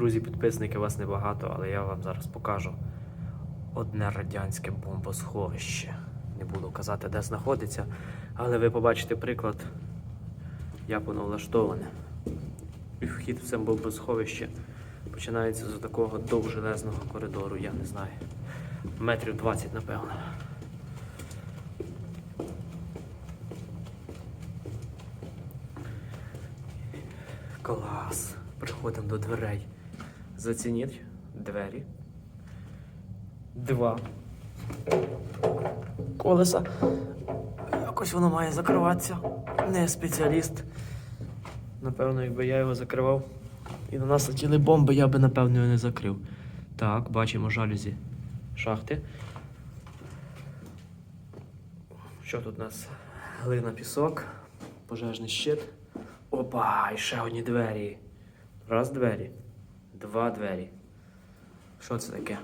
Друзі, підписники вас небагато, але я вам зараз покажу одне радянське бомбосховище. Не буду казати, де знаходиться, але ви побачите приклад, як воно влаштоване. І вхід в це бомбосховище починається з такого довжелезного коридору, я не знаю. Метрів 20, напевно. Клас. Приходимо до дверей. Зацініть двері. Два. Колеса. Якось воно має закриватися. Не спеціаліст. Напевно, якби я його закривав і на нас летіли бомби, я би напевно його не закрив. Так, бачимо жалюзі шахти. Що тут у нас? Глина, пісок, пожежний щит. Опа, і ще одні двері. Раз двері, два двері. Що це таке?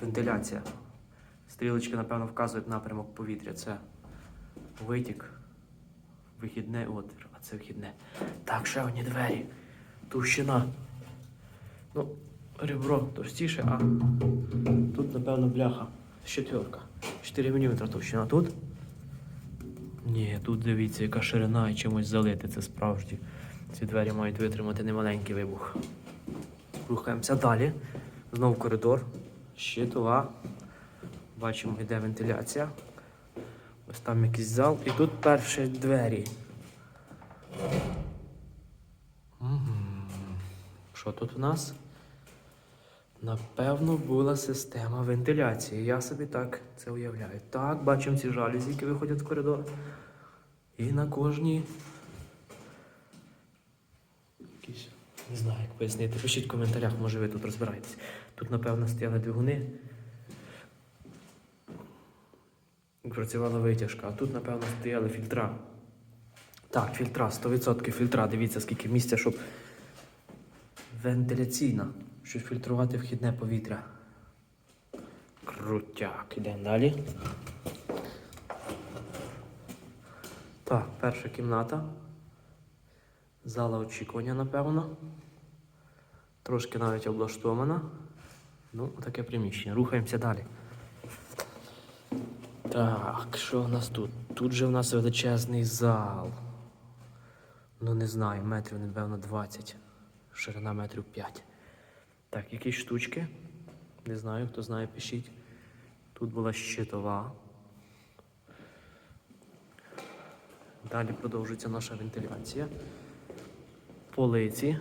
Вентиляція. Стрілочки, напевно, вказують напрямок повітря. Це витік, вихідне отвір, а це вхідне. Так, ще одні двері. Товщина. Ну, ребро товстіше, а тут, напевно, бляха. Четверка. 4 мм товщина. Тут? Ні, тут дивіться, яка ширина і чимось залити. Це справжні. Ці двері мають витримати немаленький вибух. Рухаємося далі. Знову коридор. Щитова. Бачимо, йде вентиляція. Ось там якийсь зал. І тут перші двері. Що тут у нас? Напевно, була система вентиляції. Я собі так це уявляю. Так, бачимо ці жалюзі, які виходять в коридор. І на кожній. Якісь. Не знаю, як пояснити. Пишіть в коментарях, може ви тут розбираєтесь. Тут, напевно, стояли двигуни. Працювала витяжка, а тут, напевно, стояли фільтра. Так, фільтра, 100% фільтра. Дивіться, скільки місця, щоб вентиляційна, щоб фільтрувати вхідне повітря. Крутяк, ідемо далі. Так, перша кімната. Зала очікування, напевно. Трошки навіть облаштована. Ну, таке приміщення. Рухаємося далі. Так, що у нас тут? Тут же у нас величезний зал. Ну, не знаю, метрів, напевно, 20. Ширина метрів 5. Так, якісь штучки. Не знаю, хто знає, пишіть. Тут була щитова. Далі продовжується наша вентиляція. Полиці.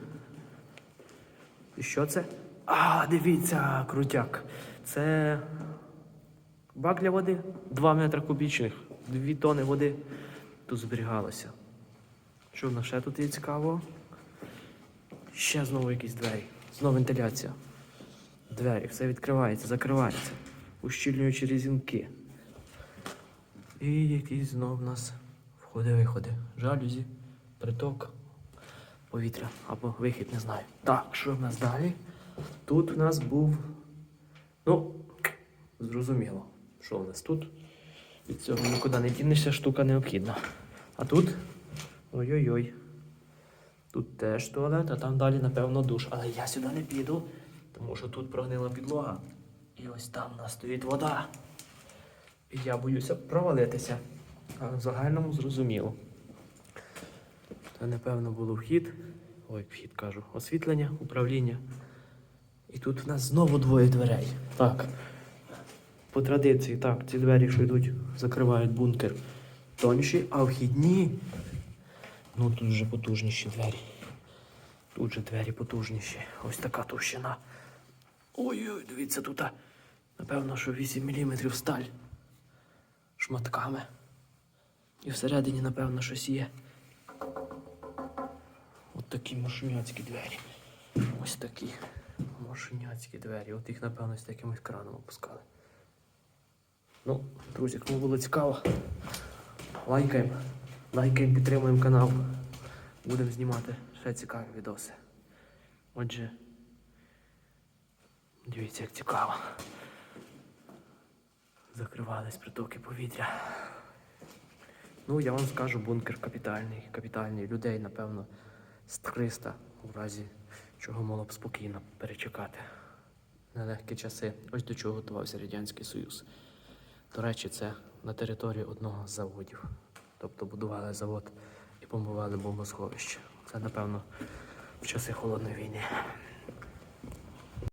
І що це? А, дивіться, крутяк. Це бак для води. 2 метри кубічних, 2 тони води тут зберігалося. Що в нас ще тут є цікаво? Ще знову якісь двері. Знову вентиляція. Двері, все відкривається, закривається. Ущільнюючи різінки. І якісь знову в нас входи-виходи. Жалюзі, приток, повітря або вихід, не знаю. Так, що в нас далі? Тут в нас був. Ну, зрозуміло, що в нас тут. Від цього нікуди не дінешся, штука необхідна. А тут. Ой-ой-ой. Тут теж туалет, а там далі, напевно, душ. Але я сюди не піду, тому що тут прогнила підлога. І ось там у нас стоїть вода. І я боюся провалитися. Але в загальному зрозуміло. Це, напевно, було вхід. Ой, вхід кажу. Освітлення, управління. І тут в нас знову двоє дверей. Так. По традиції, так, ці двері, що йдуть, закривають бункер тонші, а вхідні. Ну тут вже потужніші двері. Тут же двері потужніші. Ось така товщина. Ой-ой, дивіться тут. Напевно, що 8 мм сталь. Шматками. І всередині, напевно, щось є. Такі мошеняцькі двері. Ось такі мошеняцькі двері. От їх, напевно, з якимось краном опускали. Ну, друзі, кому було цікаво, лайкаємо. Лайкаємо, підтримуємо канал. Будемо знімати ще цікаві відоси. Отже, дивіться, як цікаво. Закривались притоки повітря. Ну, я вам скажу, бункер капітальний, капітальний. Людей, напевно, з 300 у разі чого мало б спокійно перечекати. Нелегкі часи. Ось до чого готувався Радянський Союз. До речі, це на території одного з заводів. Тобто будували завод і бомбували бомбосховище. Це, напевно, в часи холодної війни.